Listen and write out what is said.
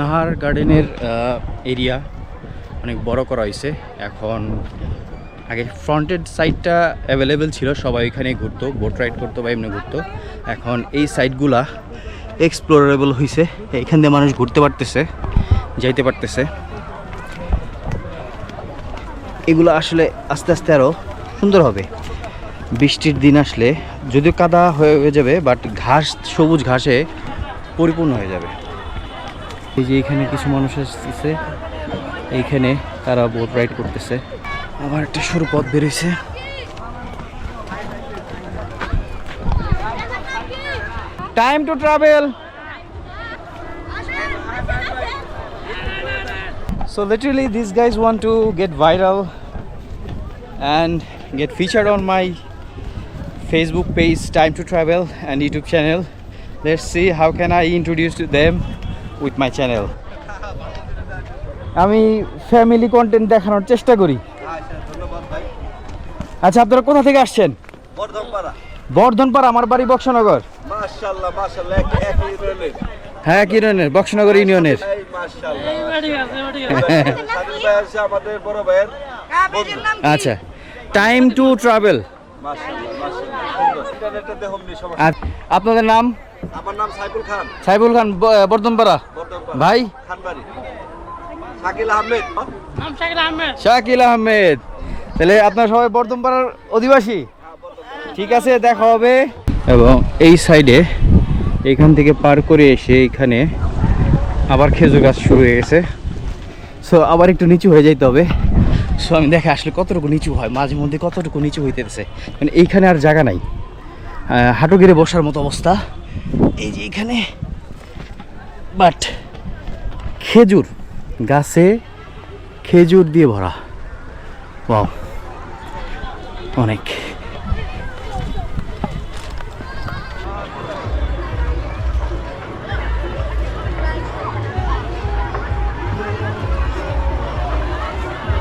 নাহার গার্ডেনের এরিয়া অনেক বড় করা হয়েছে। এখন আগে ফ্রন্টেড সাইডটা অ্যাভেলেবেল ছিল, সবাই এখানে ঘুরতো বোট রাইড করতো বা এমনি ঘুরতো। এখন এই সাইডগুলা এক্সপ্লোরেবল হয়েছে এখান দিয়ে মানুষ ঘুরতে পারতেছে, যাইতে পারতেছে। এগুলো আসলে আস্তে আস্তে আরও সুন্দর হবে। বৃষ্টির দিন আসলে যদিও কাদা হয়ে হয়ে যাবে বাট ঘাস, সবুজ ঘাসে পরিপূর্ণ হয়ে যাবে। এই যে এখানে কিছু মানুষ আসতেছে এইখানে তারা বোট রাইড করতেছে আবার একটা সরু পথ বেরোইছে time to travel So literally these guys want to get viral and get featured on my Facebook page Time to Travel and YouTube channel. Let's see how can I introduce to them with my channel আমি family content দেখানোর চেষ্টা করি। আচ্ছা ধন্যবাদ ভাই আচ্ছা আপনারা কোথা থেকে আসছেন? বর্ধনপাড়া। আমার বাড়ি বক্সনগর। মাশাআল্লাহ এক ইউনিয়নের হ্যাঁ বক্সনগর ইউনিয়নের আচ্ছা টাইম টু ট্রাভেল আপনাদের নাম? আমার নাম সাইফুল খান। সাইবুল খান বর্ধনপাড়া। ভাই? খানবাড়ি। শাকিল আহমেদ। নাম শাকিল আহমেদ। শাকিল আহমেদ। তাহলে আপনার সবাই বর্ধনপাড়ার অধিবাসী? ঠিক আছে দেখা হবে। এবং এই সাইডে এখান থেকে পার করে এসে এখানে আবার খেজুর গাছ শুরু হয়ে গেছে। সো আবার একটু নিচু হয়ে যাইতে হবে। সো আমি দেখে আসলে কতটুকু নিচু হয় মাঝে মধ্যে কতটুকু নিচু হইতেছে। মানে এইখানে আর জায়গা নাই। হাঁটু গেড়ে বসার মতো অবস্থা। এই যে এখানে। বাট খেজুর গাছে খেজুর দিয়ে ভরা। অনেক।